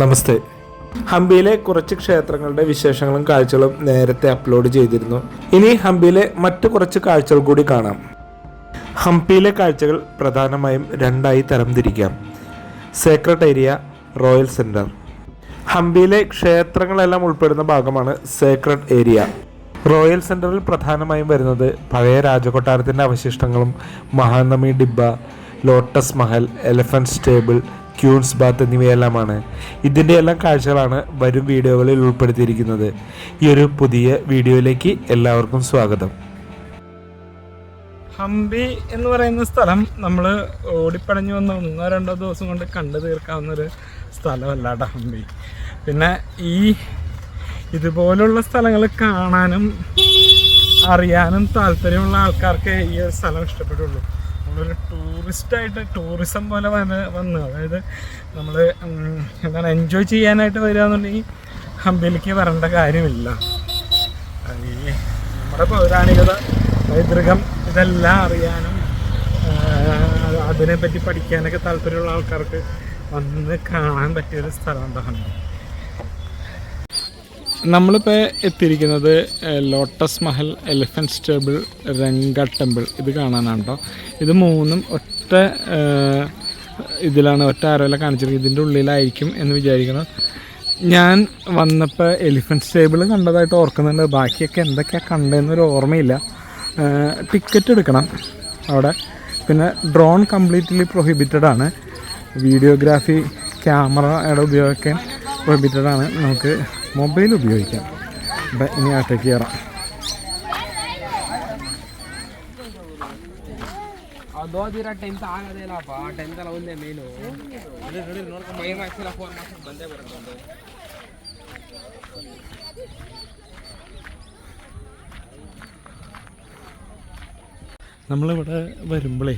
നമസ്തേ. ഹംപിയിലെ കുറച്ച് ക്ഷേത്രങ്ങളുടെ വിശേഷങ്ങളും കാഴ്ചകളും നേരത്തെ അപ്ലോഡ് ചെയ്തിരുന്നു. ഇനി ഹംപിയിലെ മറ്റു കുറച്ച് കാഴ്ചകൾ കൂടി കാണാം. ഹംപിയിലെ കാഴ്ചകൾ പ്രധാനമായും രണ്ടായി തരംതിരിക്കാം. സേക്രട്ട് ഏരിയ റോയൽ സെന്റർ ഹംപിയിലെ ക്ഷേത്രങ്ങളെല്ലാം ഉൾപ്പെടുന്ന ഭാഗമാണ് സേക്രട്ട് ഏരിയ റോയൽ സെന്ററിൽ പ്രധാനമായും വരുന്നത് പഴയ രാജകൊട്ടാരത്തിന്റെ അവശിഷ്ടങ്ങളും Mahanavami Dibba lotus Mahal elephant stable queen's bath എന്നിവയെല്ലാമാണ്. ഇതിന്റെ എല്ലാം കാഴ്ചകളാണ് വരും വീഡിയോകളിൽ ഉൾപ്പെടുത്തിയിരിക്കുന്നത്. ഈ ഒരു പുതിയ വീഡിയോയിലേക്ക് എല്ലാവർക്കും സ്വാഗതം. ഹംപി എന്ന് പറയുന്ന സ്ഥലം നമ്മൾ ഓടിപ്പടഞ്ഞു വന്ന ഒന്നോ രണ്ടോ ദിവസം കൊണ്ട് കണ്ടു തീർക്കാവുന്നൊരു സ്ഥലമല്ല കേട്ടോ ഹംപി. പിന്നെ ഈ ഇതുപോലുള്ള സ്ഥലങ്ങൾ കാണാനും അറിയാനും താല്പര്യമുള്ള ആൾക്കാർക്ക് ഈ ഒരു സ്ഥലം ഇഷ്ടപ്പെടുള്ളൂ നമ്മളൊരു ടൂറിസ്റ്റായിട്ട് ടൂറിസം പോലെ വന്ന് വന്ന്. അതായത് നമ്മൾ എന്താണ് എൻജോയ് ചെയ്യാനായിട്ട് വരിക എന്നുണ്ടെങ്കിൽ ഹംപിയിലേക്ക് വരേണ്ട കാര്യമില്ല. ഈ നമ്മുടെ പൗരാണികത പൈതൃകം ഇതെല്ലാം അറിയാനും അതിനെപ്പറ്റി പഠിക്കാനൊക്കെ താല്പര്യമുള്ള ആൾക്കാർക്ക് വന്ന് കാണാൻ പറ്റിയൊരു സ്ഥലം ഹംപി നമ്മളിപ്പോൾ എത്തിയിരിക്കുന്നത് lotus Mahal elephant stable Ranga temple. ഇത് കാണാനാണ് കേട്ടോ ഇത് മൂന്നും ഒറ്റ ഇതിലാണ് ഒറ്റ ആരോല കാണിച്ചിരിക്കുന്നത്. ഇതിന്റെ ഉള്ളിലായിരിക്കും എന്ന് വിചാരിക്കണം ഞാൻ വന്നപ്പോൾ എലിഫന്റ് ടേബിൾ കണ്ടതായിട്ട് ഓർക്കുന്നുണ്ട്. ബാക്കിയൊക്കെ എന്തൊക്കെയാണ് കണ്ടതെന്നൊരു ഓർമ്മയില്ല. ടിക്കറ്റ് എടുക്കണം അവിടെ. പിന്നെ ഡ്രോൺ കംപ്ലീറ്റ്ലി പ്രൊഹിബിറ്റഡ് ആണ്. വീഡിയോഗ്രാഫി ക്യാമറയുടെ ഉപയോഗിക്കാൻ പ്രൊഹിബിറ്റഡ് ആണ്. നമുക്ക് മൊബൈൽ ഉപയോഗിക്കാം ഇനി അകത്തേക്ക് കയറാം നമ്മളിവിടെ വരുമ്പോഴേ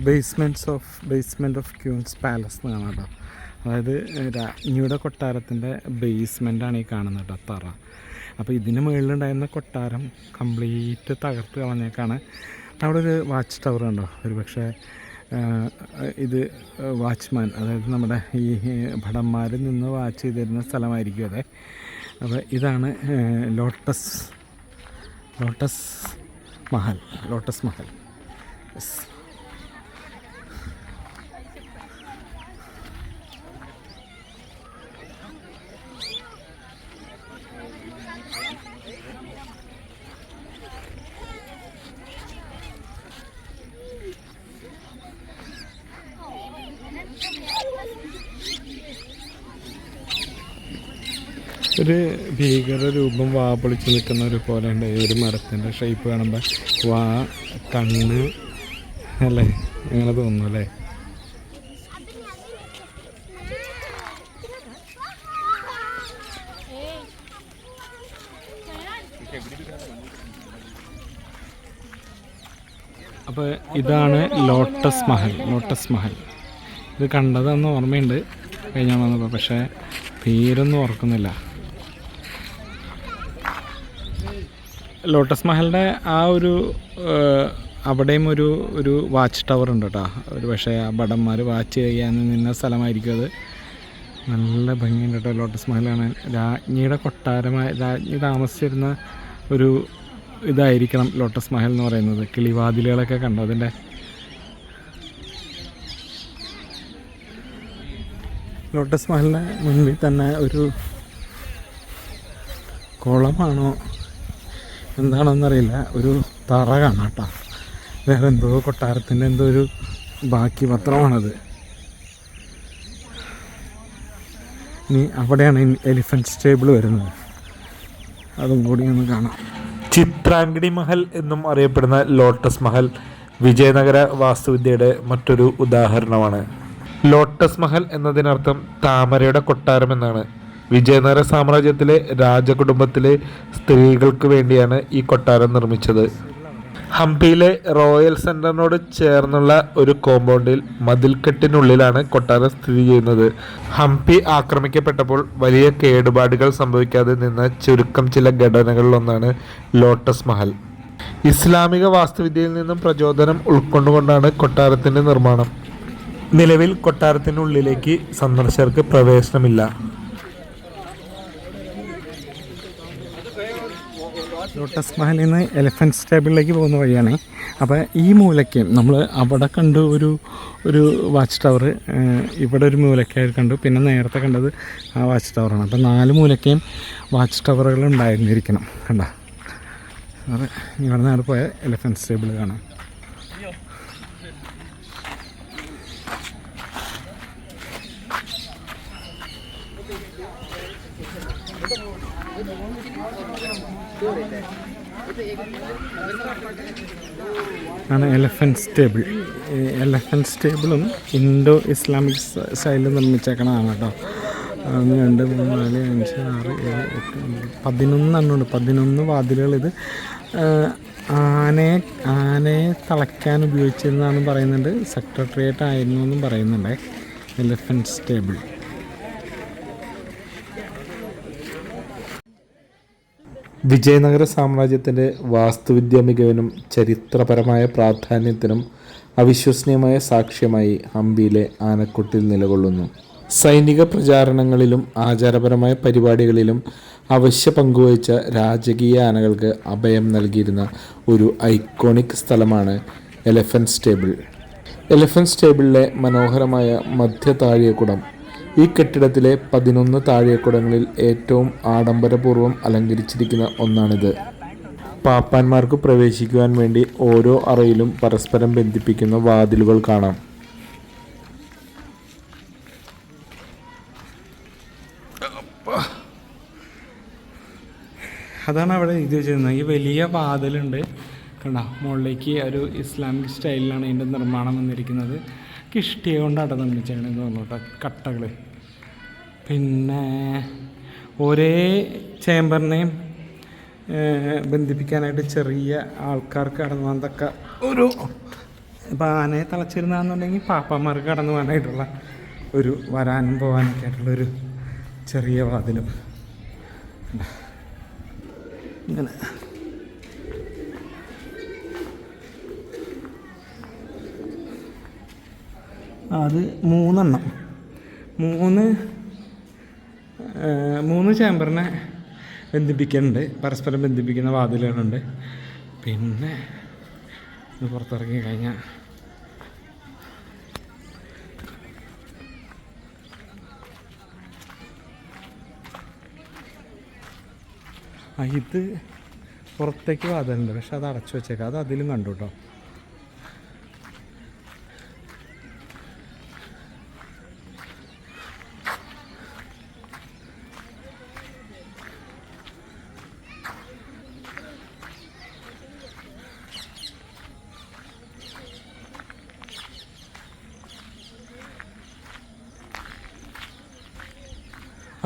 basements of basement of queen's palace എന്നാണ് കേട്ടോ അതായത് രാജ്ഞിയുടെ കൊട്ടാരത്തിന്റെ ബേസ്മെന്റാണ് ഈ കാണുന്നത് കേട്ടോ തറ. അപ്പോൾ ഇതിന് മുകളിലുണ്ടായിരുന്ന കൊട്ടാരം കംപ്ലീറ്റ് തകർത്ത് കളഞ്ഞേക്കാണ്. അവിടെ ഒരു വാച്ച് ടവർ ഉണ്ടോ? ഒരു പക്ഷേ ഇത് വാച്ച്മാൻ അതായത് നമ്മുടെ ഈ ഭടന്മാർ നിന്ന് വാച്ച് ചെയ്തിരുന്ന സ്ഥലമായിരിക്കും അതെ. അപ്പോൾ ഇതാണ് lotus lotus Mahal lotus Mahal ഒരു ഭീകര രൂപം വാ പൊളിച്ച് നിൽക്കുന്ന ഒരു പോലെ ഉണ്ട്. ഈ ഒരു മരത്തിന്റെ ഷേപ്പ് കാണുമ്പോൾ വാ കണ്ണ് അല്ലേ? അങ്ങനെ തോന്നുന്നു അല്ലേ? അപ്പോൾ ഇതാണ് ലോട്ടസ് മഹൽ ലോട്ടസ് മഹൽ. ഇത് കണ്ടതെന്ന് ഓർമ്മയുണ്ട്. കഴിഞ്ഞാൽ വന്നപ്പോൾ പക്ഷേ പേരൊന്നും ഓർക്കുന്നില്ല. ലോട്ടസ് മഹലിന്റെ ആ ഒരു അവിടെയും ഒരു ഒരു വാച്ച് ടവർ ഉണ്ട് കേട്ടോ ഒരു പക്ഷേ ആ ഭടന്മാർ വാച്ച് ചെയ്യാൻ നിന്ന സ്ഥലമായിരിക്കും അത്. നല്ല ഭംഗിയുണ്ട് കേട്ടോ ലോട്ടസ് മഹൽ കാണാൻ. രാജ്ഞിയുടെ കൊട്ടാരമായ രാജ്ഞി താമസിച്ചിരുന്ന ഒരു ഇതായിരിക്കണം ലോട്ടസ് മഹൽ എന്ന് പറയുന്നത്. കിളിവാതിലുകളൊക്കെ കണ്ടോ അതിന്റെ ലോട്ടസ് മഹലിന്റെ മുന്നിൽ തന്നെ ഒരു കുളമാണോ? എന്താണെന്നറിയില്ല. ഒരു തറ കാണാം കേട്ടോ വേറെ എന്തോ കൊട്ടാരത്തിന്റെ എന്തോ ഒരു ബാക്കി പത്രമാണത്. ഇനി അവിടെയാണ് എലിഫന്റ് സ്റ്റേബിൾ വരുന്നത്. അതും കൂടി ഒന്ന് കാണാം. ചിത്രാംഗിണി മഹൽ എന്നും അറിയപ്പെടുന്ന ലോട്ടസ് മഹൽ വിജയനഗര വാസ്തുവിദ്യയുടെ മറ്റൊരു ഉദാഹരണമാണ്. ലോട്ടസ് മഹൽ എന്നതിനർത്ഥം താമരയുടെ കൊട്ടാരം എന്നാണ്. വിജയനഗര സാമ്രാജ്യത്തിലെ രാജകുടുംബത്തിലെ സ്ത്രീകൾക്ക് വേണ്ടിയാണ് ഈ കൊട്ടാരം നിർമ്മിച്ചത്. ഹംപിയിലെ റോയൽ സെന്ററിനോട് ചേർന്നുള്ള ഒരു കോമ്പൗണ്ടിൽ മതിൽക്കെട്ടിനുള്ളിലാണ് കൊട്ടാരം സ്ഥിതി ചെയ്യുന്നത്. ഹംപി ആക്രമിക്കപ്പെട്ടപ്പോൾ വലിയ കേടുപാടുകൾ സംഭവിക്കാതെ നിന്ന ചുരുക്കം ചില ഘടനകളിലൊന്നാണ് ലോട്ടസ് മഹൽ. ഇസ്ലാമിക വാസ്തുവിദ്യയിൽ നിന്നും പ്രചോദനം ഉൾക്കൊണ്ടുകൊണ്ടാണ് കൊട്ടാരത്തിന്റെ നിർമ്മാണം. നിലവിൽ കൊട്ടാരത്തിനുള്ളിലേക്ക് സന്ദർശകർക്ക് പ്രവേശനമില്ല. ലോട്ടസ് മഹലിൽ നിന്ന് എലിഫന്റ് സ്റ്റേബിളിലേക്ക് പോകുന്ന വഴിയാണ്. അപ്പോൾ ഈ മൂലയ്ക്ക് നമ്മൾ അവിടെ കണ്ടു ഒരു ഒരു വാച്ച് ടവർ ഇവിടെ ഒരു മൂലയ്ക്കായി കണ്ടു. പിന്നെ നേരത്തെ കണ്ടത് ആ വാച്ച് ടവറാണ് അപ്പോൾ നാല് മൂലയ്ക്കും വാച്ച് ടവറുകൾ ഉണ്ടായിരുന്നിരിക്കണം. കണ്ട? അത് ഇവിടെ നിന്ന് പോയ എലിഫന്റ് സ്റ്റേബിൾ കാണാം. ആണ് എലഫന്റ് ടേബിൾ എലഫന്റ് ടേബിളും ഇൻഡോ ഇസ്ലാമിക് സ്റ്റൈലിൽ നിർമ്മിച്ചേക്കണതാണ് കേട്ടോ. ഒന്ന് രണ്ട് മൂന്ന് നാല് അഞ്ച് ആറ് ഏഴ് എട്ട് ഒമ്പത് പതിനൊന്ന് വാതിലുകൾ ഇത്. ആനയെ ആനയെ തളയ്ക്കാൻ ഉപയോഗിച്ചിരുന്നതാണെന്ന് പറയുന്നുണ്ട് സെക്രട്ടേറിയറ്റ് ആയിരുന്നു എന്നും പറയുന്നുണ്ട്. എലഫന്റ് സ്റ്റേബിൾ വിജയനഗര സാമ്രാജ്യത്തിന്റെ വാസ്തുവിദ്യാ മികവിനും ചരിത്രപരമായ പ്രാധാന്യത്തിനും അവിശ്വസനീയമായ സാക്ഷ്യമായി ഹംപിയിലെ ആനക്കുട്ടിൽ നിലകൊള്ളുന്നു. സൈനിക പ്രചാരണങ്ങളിലും ആചാരപരമായ പരിപാടികളിലും അവശ്യ പങ്കുവഹിച്ച രാജകീയ ആനകൾക്ക് അഭയം നൽകിയിരുന്ന ഒരു ഐക്കോണിക് സ്ഥലമാണ് എലഫന്റ് സ്റ്റേബിൾ എലഫന്റ് സ്റ്റേബിളിലെ മനോഹരമായ മധ്യ താഴികക്കുടം ഈ കെട്ടിടത്തിലെ പതിനൊന്ന് താഴേക്കുടങ്ങളിൽ ഏറ്റവും ആഡംബരപൂർവം അലങ്കരിച്ചിരിക്കുന്ന ഒന്നാണിത്. പാപ്പാന്മാർക്ക് പ്രവേശിക്കുവാൻ വേണ്ടി ഓരോ അറയിലും പരസ്പരം ബന്ധിപ്പിക്കുന്ന വാതിലുകൾ കാണാം. അതാണ് അവിടെ എഴുതി വെച്ചിരുന്നത്. ഈ വലിയ വാതിലുണ്ട്. കണ്ട? മുകളിലേക്ക് ഒരു ഇസ്ലാമിക് സ്റ്റൈലിലാണ് ഇതിന്റെ നിർമ്മാണം വന്നിരിക്കുന്നത്. കിഷ്ടിയ കൊണ്ടാണ് നിർമ്മിച്ചേക്കണെന്ന് തോന്നുന്നു കേട്ടോ. കട്ടകൾ പിന്നെ ഒരേ ചേംബറിനെയും ബന്ധിപ്പിക്കാനായിട്ട് ചെറിയ ആൾക്കാർക്ക് കടന്നു പോകാൻ തക്ക ഒരു ഇപ്പം ആനയെ തളച്ചിരുന്നാന്നുണ്ടെങ്കിൽ പാപ്പന്മാർക്ക് കടന്നു പോകാനായിട്ടുള്ള ഒരു വരാനും പോകാനൊക്കെ ആയിട്ടുള്ളൊരു ചെറിയ വാതിലും. ഇങ്ങനെ. അത് മൂന്നെണ്ണം. മൂന്ന് മൂന്ന് ചേമ്പറിനെ ബന്ധിപ്പിക്കുന്നുണ്ട് പരസ്പരം ബന്ധിപ്പിക്കുന്ന വാതിലുകളുണ്ട്. പിന്നെ ഇത് പുറത്തിറങ്ങി കഴിഞ്ഞാൽ ഇത് പുറത്തേക്ക് വാതിലുണ്ട്. പക്ഷെ അത് അടച്ചു വെച്ചേക്കാം. അത് അതിലും കണ്ടു കേട്ടോ.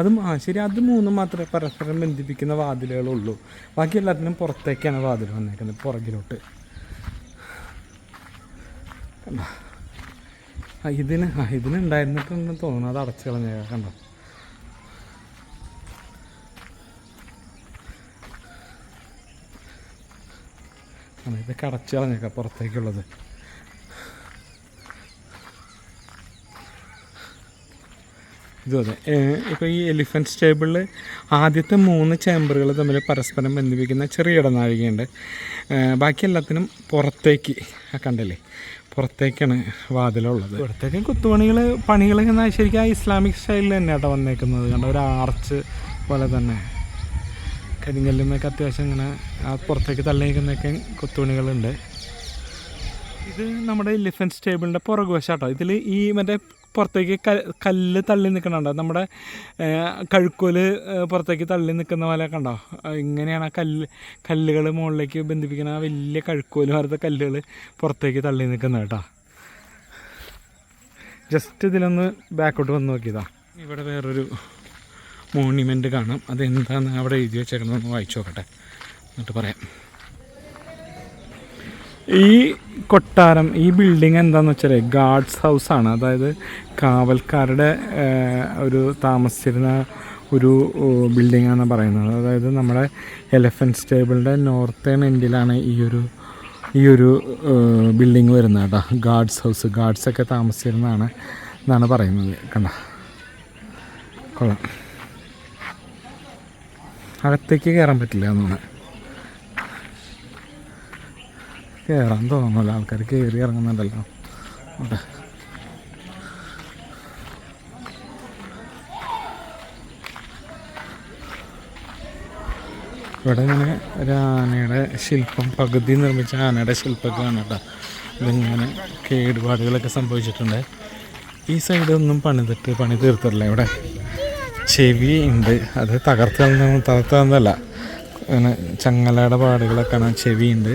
അത് ആ ശരി അത് മൂന്നും മാത്രമേ പരസ്പരം ബന്ധിപ്പിക്കുന്ന വാതിലുകളുള്ളൂ. ബാക്കി എല്ലാത്തിനും പുറത്തേക്കാണ് വാതിൽ വന്നേക്കുന്നത് പുറകിലോട്ട്. ഇതിന് ഇതിന് ഉണ്ടായിരുന്നിട്ടുണ്ടെന്ന് തോന്നുന്നു അത് അടച്ചു കളഞ്ഞ കണ്ടോ? ഇതൊക്കെ അടച്ചു കളഞ്ഞേക്കാം പുറത്തേക്കുള്ളത്. ഇതും അതെ ഇപ്പോൾ ഈ എലിഫന്റ് സ്റ്റേബിളിൽ ആദ്യത്തെ മൂന്ന് ചേമ്പറുകൾ തമ്മിൽ പരസ്പരം ബന്ധിപ്പിക്കുന്ന ചെറിയ ഇടനാഴികയുണ്ട്. ബാക്കി എല്ലാത്തിനും പുറത്തേക്ക്. കണ്ടല്ലേ? പുറത്തേക്കാണ് വാതിലുള്ളത്. പുറത്തേക്ക് കുത്തുപണികൾ പണികൾ ശരിക്കും ആ ഇസ്ലാമിക് സ്റ്റൈലിൽ തന്നെ കേട്ടോ വന്നേക്കുന്നത്. കണ്ട ഒരു ആർച്ച് പോലെ തന്നെ. കരിങ്കല്ലുമൊക്കെ അത്യാവശ്യം ഇങ്ങനെ ആ പുറത്തേക്ക് തള്ളി കുത്തുപണികളുണ്ട്. ഇത് നമ്മുടെ എലിഫന്റ് സ്റ്റേബിളിന്റെ പുറകുവശാട്ടോ. ഇതിൽ ഈ മറ്റേ പുറത്തേക്ക് കല്ല് തള്ളി നിൽക്കണുണ്ടോ? നമ്മുടെ കഴുക്കോൽ പുറത്തേക്ക് തള്ളി നിൽക്കുന്ന പോലെ കണ്ടോ? ഇങ്ങനെയാണ് ആ കല്ല് കല്ലുകൾ മുകളിലേക്ക് ബന്ധിപ്പിക്കുന്ന ആ വലിയ കഴുക്കോൽ പോലത്തെ കല്ലുകൾ പുറത്തേക്ക് തള്ളി നിൽക്കുന്നത് കേട്ടോ. ജസ്റ്റ് ഇതിലൊന്ന് ബാക്കോട്ട് വന്ന് നോക്കിയതാ. ഇവിടെ വേറൊരു മോണ്യുമെന്റ് കാണാം. അതെന്താണെന്ന് അവിടെ എഴുതി വെച്ചേക്കണമെന്ന് വായിച്ചു നോക്കട്ടെ. എന്നിട്ട് പറയാം. ഈ കൊട്ടാരം ഈ ബിൽഡിംഗ് എന്താണെന്ന് വെച്ചാൽ ഗാർഡ്സ് ഹൗസാണ് അതായത് കാവൽക്കാരുടെ ഒരു താമസിച്ചിരുന്ന ഒരു ബിൽഡിംഗ് ആണ് പറയുന്നത്. അതായത് നമ്മുടെ എലഫന്റ് സ്റ്റേബിളിന്റെ നോർത്തേൺ എൻഡിലാണ് ഈ ഒരു ഈ ഒരു ബിൽഡിങ് വരുന്നത് കേട്ടോ. ഗാർഡ്സ് ഹൗസ് ഗാർഡ്സൊക്കെ താമസിച്ചിരുന്നതാണ് എന്നാണ് പറയുന്നത്. കണ്ട. കൊള്ളാം. അകത്തേക്ക് കയറാൻ പറ്റില്ല എന്നാണ് കയറാൻ തോന്നുന്നില്ല. ആൾക്കാർ കയറി ഇറങ്ങുന്നുണ്ടല്ലോ. അവിടെ ഇവിടെ ഇങ്ങനെ ഒരു ആനയുടെ ശില്പം പകുതി നിർമ്മിച്ച ആനയുടെ ശില്പമൊക്കെ ആണ് കേട്ടോ. ഇതിങ്ങനെ കേടുപാടുകളൊക്കെ സംഭവിച്ചിട്ടുണ്ട്. ഈ സൈഡൊന്നും പണിതിട്ട് പണി തീർത്തിട്ടില്ല ഇവിടെ. ചെവി ഉണ്ട്. അത് തകർത്തതെന്ന് തകർത്തതെന്നല്ല ചങ്ങലയുടെ പാടുകളൊക്കെ ആണ് ചെവി ചെവിയുണ്ട്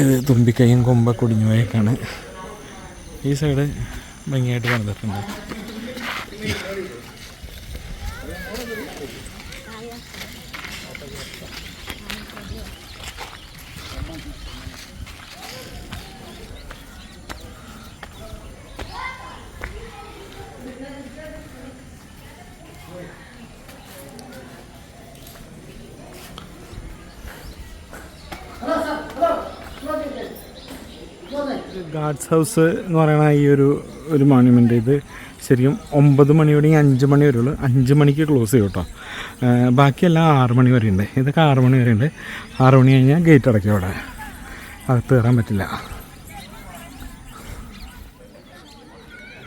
ഇത് തുമ്പിക്കൈയും കൊമ്പ ഒടിഞ്ഞു ഈ സൈഡ് ഭംഗിയായിട്ട് പണിതിട്ടുണ്ട്. ഗാഡ്സ് ഹൗസ് എന്ന് പറയുന്ന ഈ ഒരു ഒരു മോണ്യുമെന്റ് ഇത് ശരിക്കും ഒമ്പത് മണി തുടങ്ങി അഞ്ച് മണി വരെ ഉള്ളൂ അഞ്ച് മണിക്ക് ക്ലോസ് ചെയ്യും കേട്ടോ. ബാക്കിയെല്ലാം ആറ് മണി വരെ ഉണ്ട്. ഇതൊക്കെ ആറ് മണി വരെ ഉണ്ട്. ആറ് മണി കഴിഞ്ഞാൽ ഗേറ്റ് അടയ്ക്കും അവിടെ. അകത്ത് കയറാൻ പറ്റില്ല.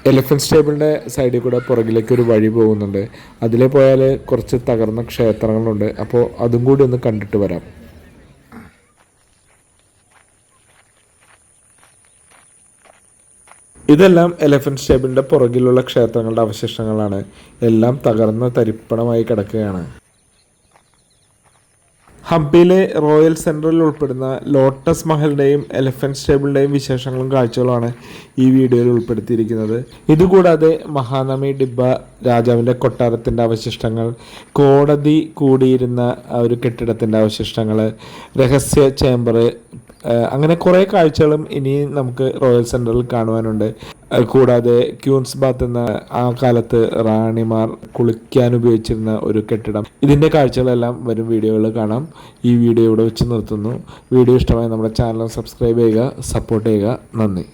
എലിഫന്റ് സ്റ്റേബിളിന്റെ സൈഡിൽ കൂടെ പുറകിലേക്ക് ഒരു വഴി പോകുന്നുണ്ട്. അതിലെ പോയാൽ കുറച്ച് തകർന്ന ക്ഷേത്രങ്ങളുണ്ട്. അപ്പോൾ അതും കൂടി ഒന്ന് കണ്ടിട്ട് വരാം. ഇതെല്ലാം എലഫന്റ് സ്റ്റേബിളിന്റെ പുറകിലുള്ള ക്ഷേത്രങ്ങളുടെ അവശിഷ്ടങ്ങളാണ്. എല്ലാം തകർന്ന തരിപ്പണമായി കിടക്കുകയാണ്. ഹംപിയിലെ റോയൽ സെൻട്രലിൽ ഉൾപ്പെടുന്ന ലോട്ടസ് മഹലിന്റെയും എലഫന്റ് സ്റ്റേബിളിന്റെയും വിശേഷങ്ങളും കാഴ്ചകളാണ് ഈ വീഡിയോയിൽ ഉൾപ്പെടുത്തിയിരിക്കുന്നത്. ഇതുകൂടാതെ മഹാനമി ഡിബ രാജാവിന്റെ കൊട്ടാരത്തിന്റെ അവശിഷ്ടങ്ങൾ കോടതി കൂടിയിരുന്ന ഒരു കെട്ടിടത്തിന്റെ അവശിഷ്ടങ്ങൾ രഹസ്യ ചേംബർ അങ്ങനെ കുറേ കാഴ്ചകളും ഇനി നമുക്ക് റോയൽ സെൻട്രലിൽ കാണുവാനുണ്ട്. കൂടാതെ ക്യൂൻസ് ബാത്ത് എന്ന ആ കാലത്ത് റാണിമാർ കുളിക്കാൻ ഉപയോഗിച്ചിരുന്ന ഒരു കെട്ടിടം. ഇതിന്റെ കാഴ്ചകളെല്ലാം വരും വീഡിയോകളിൽ കാണാം. ഈ വീഡിയോ ഇവിടെ വെച്ച് നിർത്തുന്നു. വീഡിയോ ഇഷ്ടമായി നമ്മുടെ ചാനൽ സബ്സ്ക്രൈബ് ചെയ്യുക സപ്പോർട്ട് ചെയ്യുക. നന്ദി.